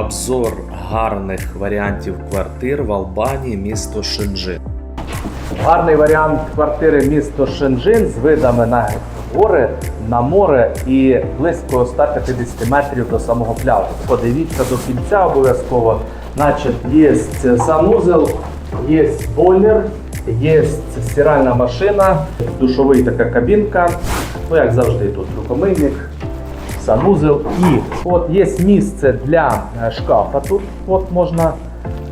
Обзор гарних варіантів квартир в Албанії, місто Шенджин. Гарний варіант квартири місто Шенджин з видами на гори, на море і близько 150 метрів до самого пляжу. Подивіться до кінця обов'язково. Значить, є санузел, є бойлер, є стиральна машина, душовий така кабінка. Ну, як завжди, тут рукомийник, санузел. І от є місце для е, шкафа. Тут от можна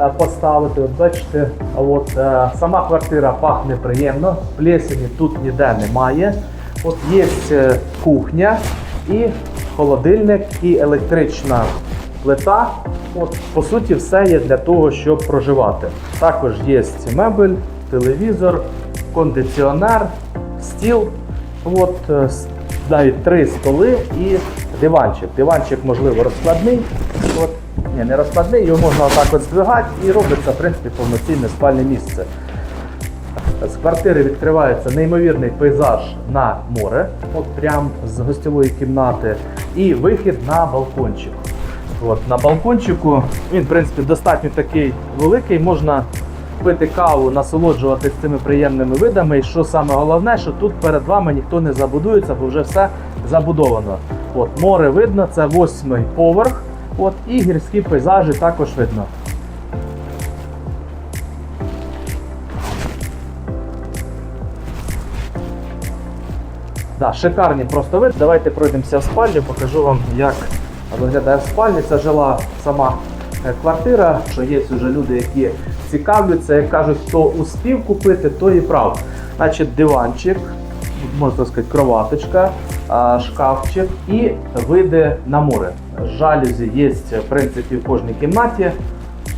е, поставити. От бачите, от е, сама квартира пахне приємно, плесені тут ніде немає. От є кухня і холодильник, і електрична плита. От, по суті, все є для того, щоб проживати. Також є мебель, телевізор, кондиціонер, стіл. От, навіть три столи і диванчик. Диванчик, можливо, розкладний. От, ні, не розкладний, його можна отак от здвигати і робиться, в принципі, повноцінне спальне місце. З квартири відкривається неймовірний пейзаж на море, от прям з гостьової кімнати, і вихід на балкончик. От, на балкончику він, в принципі, достатньо такий великий, можна пити каву, насолоджуватися цими приємними видами. І що саме головне, що тут перед вами ніхто не забудується, бо вже все забудовано. От, море видно, це восьмий поверх. От, і гірські пейзажі також видно. Да, шикарні просто вид. Давайте пройдемося в спальню, покажу вам, як виглядає в спальні. Це жила сама е, квартира, що є вже люди, які цікавляться, як кажуть, хто успів купити, то і прав. Значить, диванчик, можна сказати, кроваточка, шкафчик і види на море. Жалюзі є, в принципі, в кожній кімнаті.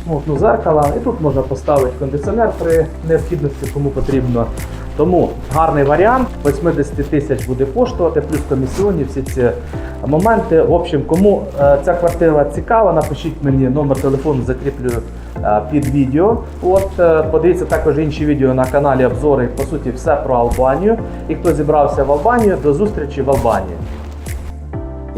От, ну, зеркала, і тут можна поставити кондиціонер при необхідності, кому потрібно. Тому гарний варіант. 80 тисяч буде коштувати, плюс комісіонні, всі ці моменти. В общем, кому е, ця квартира цікава, напишіть мені номер телефону, закріплю е, під відео. От е, подивіться також інші відео на каналі обзори. По суті, все про Албанію. І хто зібрався в Албанію, до зустрічі в Албанії.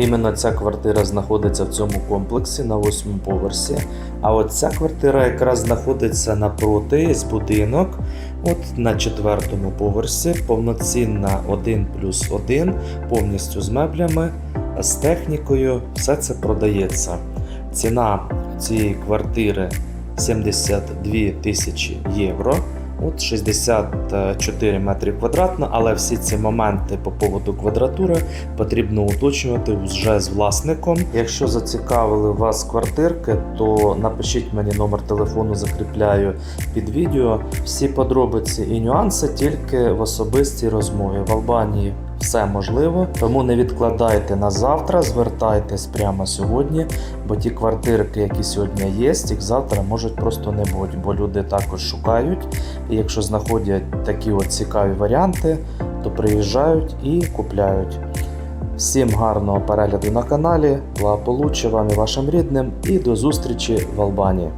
Іменно ця квартира знаходиться в цьому комплексі на восьмому поверсі. А от ця квартира якраз знаходиться напроти з будинок, от на четвертому поверсі, повноцінна 1 плюс 1, повністю з меблями, з технікою. Все це продається. Ціна цієї квартири 72 тисячі євро. От 64 метри квадратно, але всі ці моменти по поводу квадратури потрібно уточнювати вже з власником. Якщо зацікавили вас квартирки, то напишіть мені номер телефону, закріпляю під відео. Всі подробиці і нюанси тільки в особистій розмові. В Албанії все можливо, тому не відкладайте на завтра, звертайтесь прямо сьогодні, бо ті квартирки, які сьогодні є, їх завтра можуть просто не бути, бо люди також шукають. І якщо знаходять такі от цікаві варіанти, то приїжджають і купляють. Всім гарного перегляду на каналі, благополуччя вам і вашим рідним, і до зустрічі в Албанії.